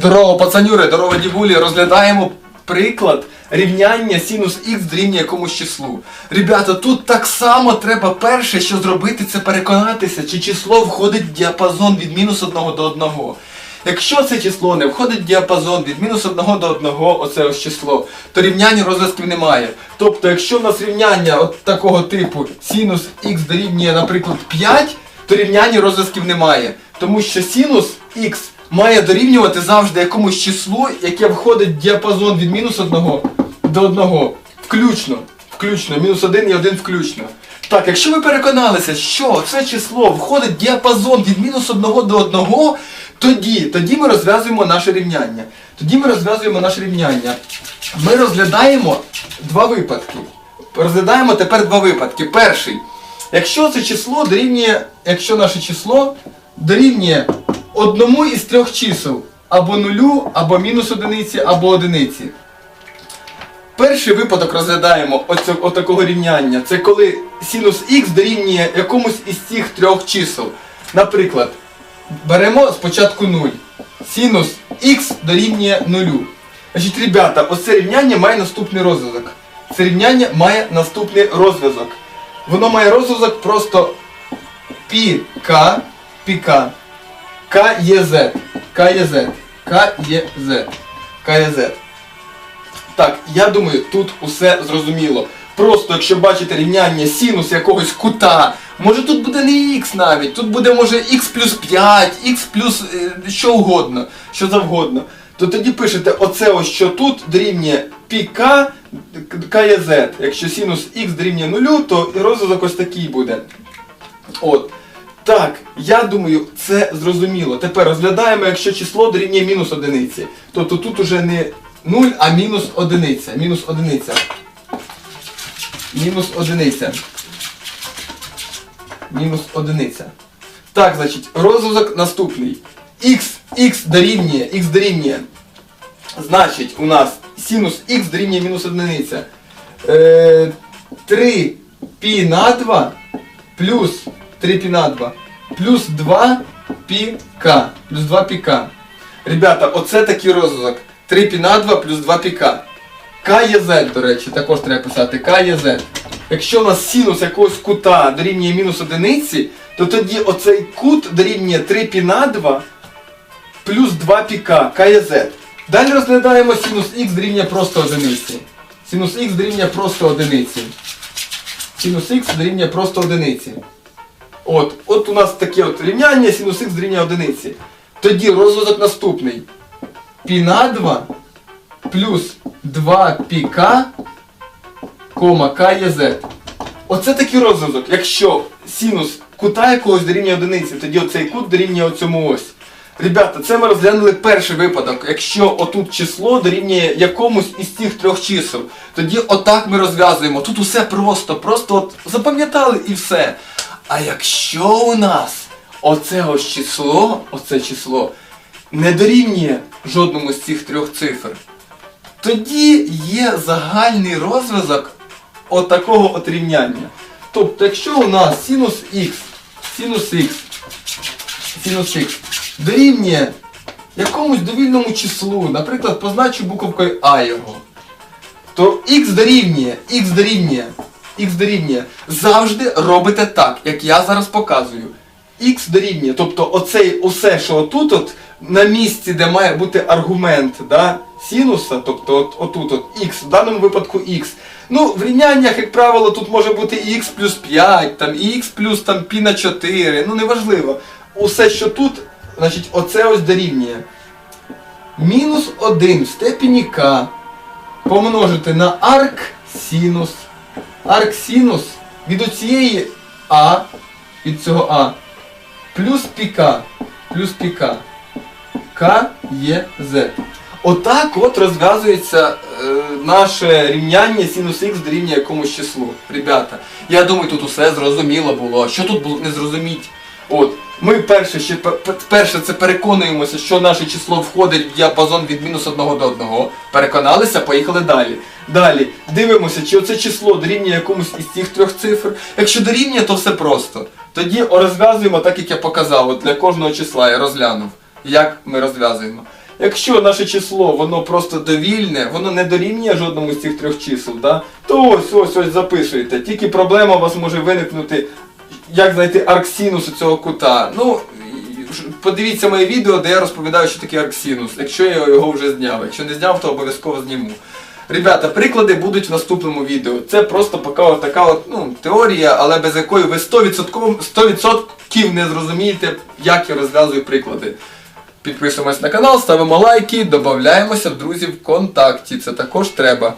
Здорово, пацанюри, здорово, дівулі, розглядаємо приклад рівняння синус х дорівнює якомусь числу. Ребята, тут так само треба перше, що зробити, це переконатися, чи число входить в діапазон від мінус 1 до 1. Якщо це число не входить в діапазон від мінус 1 до 1, оце ось число, то рівняння розв'язків немає. Тобто, якщо в нас рівняння от такого типу синус х дорівнює, наприклад, 5, то рівняння розв'язків немає. Тому що синус х має дорівнювати завжди якомусь числу, яке входить діапазон від мінус 1 до 1. Включно. Включно. Мінус 1 і 1 включно. Так, якщо ви переконалися, що це число входить в діапазон від мінус 1 до 1, тоді, тоді ми розв'язуємо наше рівняння. Тоді ми розв'язуємо наше рівняння. Ми розглядаємо два випадки. Розглядаємо тепер два випадки. Перший. Якщо це число дорівнює, якщо наше число дорівнює одному із трьох чисел, або нулю, або мінус одиниці, або одиниці. Перший випадок розглядаємо отакого рівняння. Це коли синус х дорівнює якомусь із цих трьох чисел. Наприклад, беремо спочатку 0. Синус х дорівнює 0. Значить, ребята, оце рівняння має наступний розв'язок. Це рівняння має наступний розв'язок. Воно має розв'язок просто пі к, пі к, к є з, к є к є з, к є з. Так, я думаю, тут усе зрозуміло. Просто якщо бачите рівняння синус якогось кута, може тут буде не х навіть, тут буде може х плюс 5, х плюс е, що угодно, що завгодно. То тоді пишете оце ось що тут дорівнює пік к є z. Якщо синус х дорівнює нулю, то розв'язок ось такий буде. От. Так, я думаю, це зрозуміло. Tепер розглядаємо, якщо число дорівнює мінус одиниці. Тобто тут уже не 0, а мінус одиниця. Мінус одиниця. Мінус одиниця. Мінус одиниця. Так, значить, розв'язок наступний. Х, х дорівнює, х дорівнює. Значить, у нас синус х дорівнює мінус одиниця. Е, 3 пі на 2 плюс 3 пі на 2 плюс 2 пі к. Плюс 2 пі к. Ребята, оце такий розв'язок. 3 пі на 2 плюс 2 пі к. К є z, до речі, також треба писати К є z. Якщо у нас синус якогось кута дорівнює мінус одиниці, то тоді оцей кут дорівнює 3 пі на 2 плюс 2 піка, К є z. Далі розглядаємо синус х дорівнює просто одиниці. Синус х дорівнює просто одиниці. Синус х дорівнює просто одиниці. От, от у нас таке от рівняння, синус х дорівнює одиниці. Тоді розв'язок наступний. Пі на 2 плюс 2 піка, кома К є z. Оце такий розв'язок. Якщо синус кута якогось дорівнює одиниці, тоді оцей кут дорівнює оцьому ось. Ребята, це ми розглянули перший випадок. Якщо отут число дорівнює якомусь із цих трьох чисел, тоді отак ми розв'язуємо. Тут усе просто, просто от запам'ятали і все. А якщо у нас оце ось число, оце число не дорівнює жодному з цих трьох цифр, тоді є загальний розв'язок отакого от рівняння. Тобто, якщо у нас синус х, синус х, синус х дорівнює якомусь довільному числу, наприклад, позначу буковкою А його, то х дорівнює, х дорівнює, х дорівнює, завжди робите так, як я зараз показую. Х дорівнює, тобто оцей усе, що отут от, на місці, де має бути аргумент да, синуса, тобто от, отут от х, в даному випадку х. Ну, в рівняннях, як правило, тут може бути і х плюс 5, там, і х плюс там, пі на 4, ну неважливо. Усе, що тут, значить, оце ось дорівнює. Мінус 1 в степені k помножити на арк синус. Арк синус від оцієї А, від цього А, плюс піка, плюс піка. К є З. Отак от розв'язується е, наше рівняння синус х дорівнює якомусь числу. Ребята, я думаю, тут усе зрозуміло було. Що тут було не зрозуміть? От, ми перше, ще, пе- пе- перше це переконуємося, що наше число входить в діапазон від мінус 1 до 1. Переконалися, поїхали далі. Далі дивимося, чи оце число дорівнює якомусь із цих трьох цифр. Якщо дорівнює, то все просто. Тоді розв'язуємо так, як я показав. От для кожного числа я розглянув, як ми розв'язуємо. Якщо наше число воно просто довільне, воно не дорівнює жодному з цих трьох чисел, да? то ось ось ось записуєте. Тільки проблема у вас може виникнути, як знайти арксинус цього кута. Ну, подивіться моє відео, де я розповідаю, що таке арксинус, якщо я його вже зняв. Якщо не зняв, то обов'язково зніму. Ребята, приклади будуть в наступному відео. Це просто поки от така от, ну, теорія, але без якої ви 100%, 100% не зрозумієте, як я розв'язую приклади. Підписуємось на канал, ставимо лайки, додаємося в друзі ВКонтакті. Це також треба.